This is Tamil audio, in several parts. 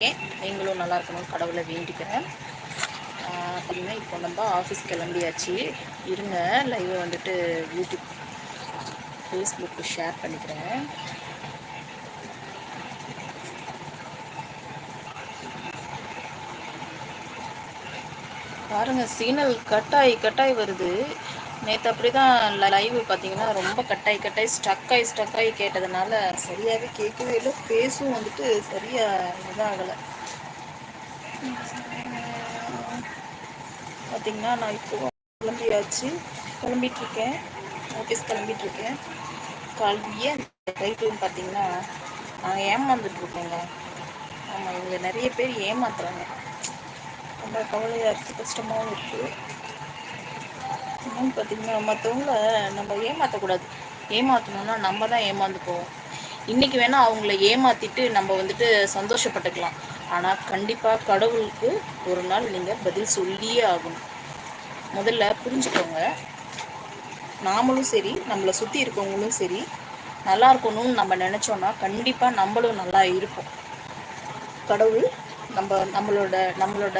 நீங்களும் நல்லா இருக்கணும் கடவுளை வேண்டிக்கிறேன். அப்படின்னா இப்போ நம்ம ஆஃபீஸ் கிளம்பியாச்சு. இருங்க லைவை வந்துட்டு யூடியூப் ஃபேஸ்புக்கு ஷேர் பண்ணிக்கிறேன். பாருங்கள் சீனல் கட்டாய் கட்டாய் வருது. நேற்று அப்படி தான் லைவ் பார்த்தீங்கன்னா ரொம்ப கட்டாய் கட்டாய் ஸ்டக் ஆகி கேட்டதுனால சரியாகவே கேட்கவே இல்லை. ஃபேஸும் வந்துட்டு சரியாக இதாகலை பார்த்திங்கன்னா நான் இப்போ கிளம்பியாச்சு. கிளம்பிட்டுருக்கேன். ஆஃபீஸ் கிளம்பிட்டுருக்கேன். காலையே ரைட்டும் பார்த்தீங்கன்னா நாங்கள் ஏமாந்துட்டுருக்கேங்க. ஆமாம் இவங்க நிறைய பேர் ஏமாத்துறாங்க. ரொம்ப கவலையாக இருக்குது கஷ்டமாகவும் இருக்குது இன்னும் பார்த்திங்கன்னா மற்றவங்கள நம்ம ஏமாற்றக்கூடாது ஏமாற்றணுன்னா நம்ம தான் ஏமாந்து போவோம் இன்றைக்கி வேணால் அவங்கள ஏமாற்றிட்டு நம்ம வந்துட்டு சந்தோஷப்பட்டுக்கலாம். ஆனால் கண்டிப்பாக கடவுளுக்கு ஒரு நாள் நீங்கள் பதில் சொல்லியே ஆகணும். முதல்ல புரிஞ்சுக்கோங்க. நாமளும் சரி நம்மளை சுற்றி இருக்கவங்களும் சரி நல்லா இருக்கணும்னு நம்ம நினச்சோன்னா கண்டிப்பாக நம்மளும் நல்லா இருப்போம். கடவுள் நம்ம நம்மளோட நம்மளோட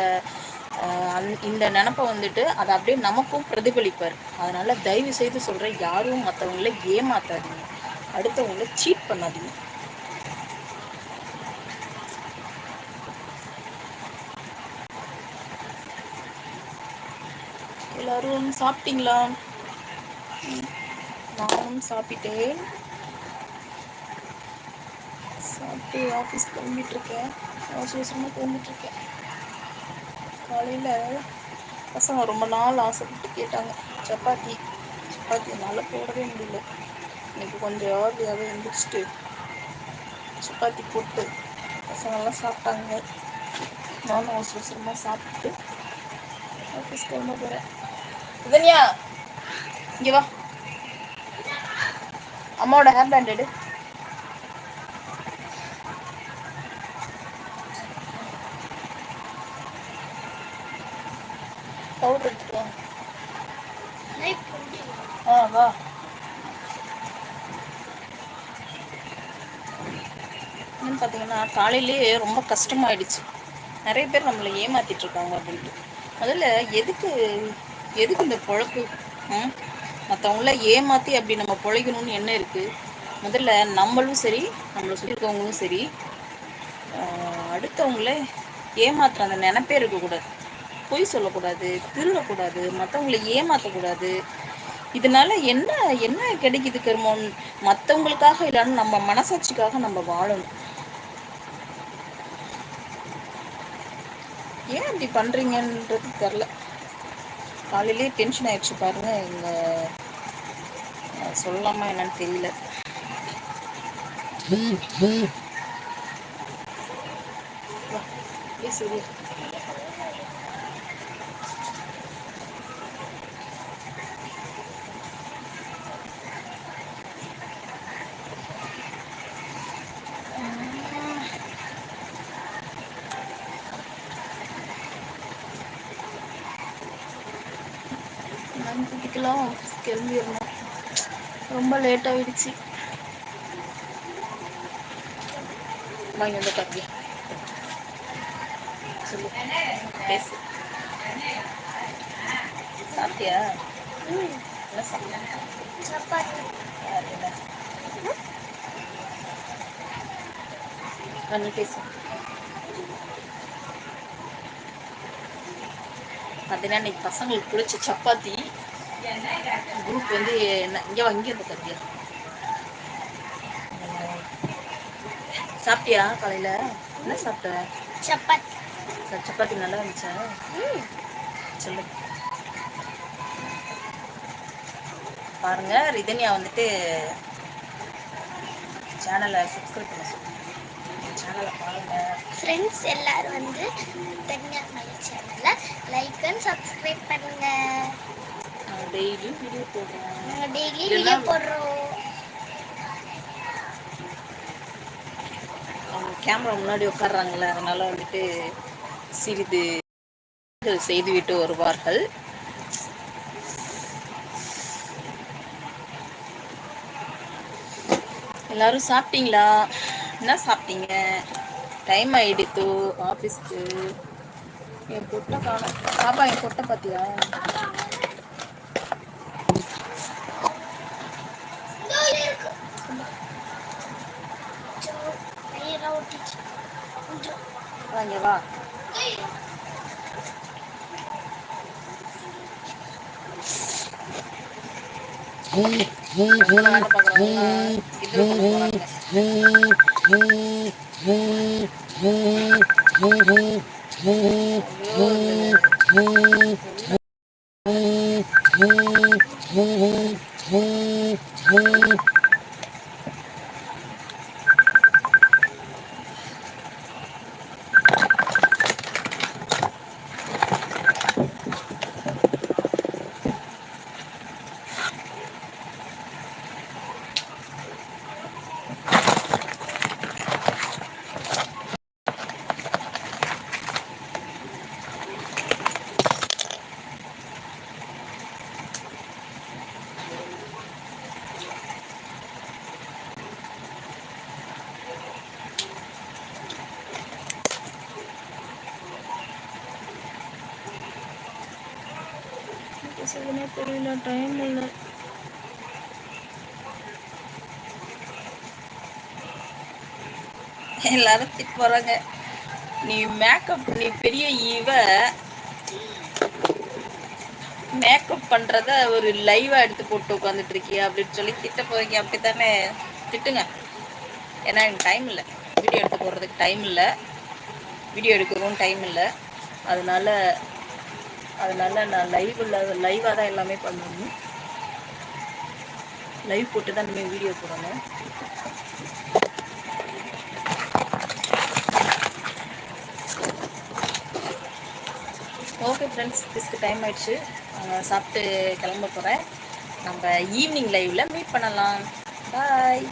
இந்த நினப்பை வந்துட்டு அதை அப்படியே நமக்கும் பிரதிபலிப்பார். அதனால் தயவு செய்து சொல்ற யாரும் மற்றவங்கள ஏமாத்தாதீங்க. அடுத்தவங்கள சீட் பண்ணாதீங்க. எல்லாரும் சாப்பிட்டீங்களா? நானும் சாப்பிட்டேன். சாப்பிட்டு ஆஃபீஸ் கிளம்பிட்டுருக்கேன் அவசர அவசரமாக கிளம்பிட்டுருக்கேன் காலையில் பசங்க ரொம்ப நாள் ஆசைப்பட்டு கேட்டாங்க சப்பாத்தி சப்பாத்தி என்னால் போடவே முடியல. இன்றைக்கி கொஞ்சம் ஏர்லியாகவே எழுந்திரிச்சிட்டு சப்பாத்தி போட்டு பசங்கள்லாம் சாப்பிட்டாங்க. நானும் அவசர அவசரமாக சாப்பிட்டு ஆஃபீஸ் கிளம்ப போகிறேன் இதனியா இங்கே வா. அம்மாவோட ஹேர் பேண்ட் எடு. பவுடர் எடுத்துக்கலாம் ஆ வா. என்னன்னு பார்த்தீங்கன்னா காலையிலேயே ரொம்ப கஷ்டமாயிடுச்சு. நிறைய பேர் நம்மளை ஏமாத்திட்டுருக்காங்க அப்படின்ட்டு. முதல்ல எதுக்கு எதுக்கு இந்த பொழப்பு? மற்றவங்கள ஏமாற்றி அப்படி நம்ம பொழைக்கணும்னு என்ன இருக்குது முதல்ல நம்மளும் சரி நம்மளை சொல்லியிருக்கவங்களும் சரி. அடுத்தவங்கள ஏமாத்துற அந்த நினப்பே இருக்கக்கூடாது. பொய் சொல்லக்கூடாது திருடக்கூடாது மற்றவங்களை ஏமாற்றக்கூடாது இதனால என்ன என்ன கிடைக்குது கருமோன்? மற்றவங்களுக்காக இல்லைன்னு நம்ம மனசாட்சிக்காக நம்ம வாழணும். ஏன் அப்படி பண்ணுறீங்கன்றது தெரில காலையிலேயே டென்ஷன் ஆயிடுச்சு பாருங்க இங்கே சொல்லலாமா என்னன்னு தெரியல. நைட்டுக்கெல்லாம் ஆஃபீஸ் கிளம்பிடணும் ரொம்ப லேட் ஆகிடுச்சு வாங்கி வந்து காப்பி சொல்லு. பேசு. சாப்பிட்டியா? என்ன சப்பாத்தி. நீ பேசு. பார்த்தீங்கன்னா இன்னைக்கு பசங்களுக்கு பிடிச்ச சப்பாத்தி. குரூப் வந்து இங்கே இங்கே இருந்து கத்தியா சாப்பிட்டியா காலையில்? என்ன சாப்பிட்ட? சப்பாத்தி. சப்பாத்தி நல்லா இருந்துச்சா? சொல்லு. பாருங்க ரிதன்யா வந்துட்டு சேனலை சப்ஸ்கிரைப் பண்ண சொல்லு. சேனலை பாருங்கள் ஃப்ரெண்ட்ஸ் எல்லாரும் வந்து ரிதன்யா சேனலை லைக் அண்ட் சப்ஸ்கிரைப் பண்ணுங்கள் டெய்லியும் வீடியோ போடுறோம் டெய்லி வீடியோ போடுறோம். அவங்க கேமரா முன்னாடி உட்காடுறாங்கல்ல அதனால வந்துட்டு சிறிது செய்துவிட்டு வருவார்கள். எல்லாரும் சாப்பிட்டீங்களா? என்ன சாப்பிட்டீங்க? டைம் ஆயிடுத்து ஆஃபீஸ்க்கு என் பொட்டை காணும். பாப்பா என் பொட்டை பார்த்தியா வாங்க வா உங்களை வேலை பார்க்குறவங்க இது போகிறாங்க செய்யனே தெரியல டைம் இல்லை. எல்லாரும் திட்டு போறாங்க. நீ மேக்கப் நீ பெரிய ஈவ மேக்கப் பண்றத ஒரு லைவா எடுத்து போட்டு உட்காந்துட்டு இருக்கியா அப்படின்னு சொல்லி திட்ட போறீங்க. அப்படித்தானே? திட்டுங்க. ஏன்னா எனக்கு டைம் இல்லை. வீடியோ எடுத்து போடுறதுக்கு டைம் இல்லை. வீடியோ எடுக்கவும் டைம் இல்லை. அதனால அதனால நான் லைவ் இல்லை லைவாக தான் எல்லாமே பண்ணணும் லைவ் போட்டு தான் இனிமேல் வீடியோ போடணும். ஓகே ஃப்ரெண்ட்ஸ் இதுக்கு டைம் ஆயிடுச்சு. சாப்பிட்டு கிளம்ப போகிறேன் நம்ம ஈவினிங் லைவில் மீட் பண்ணலாம். பாய்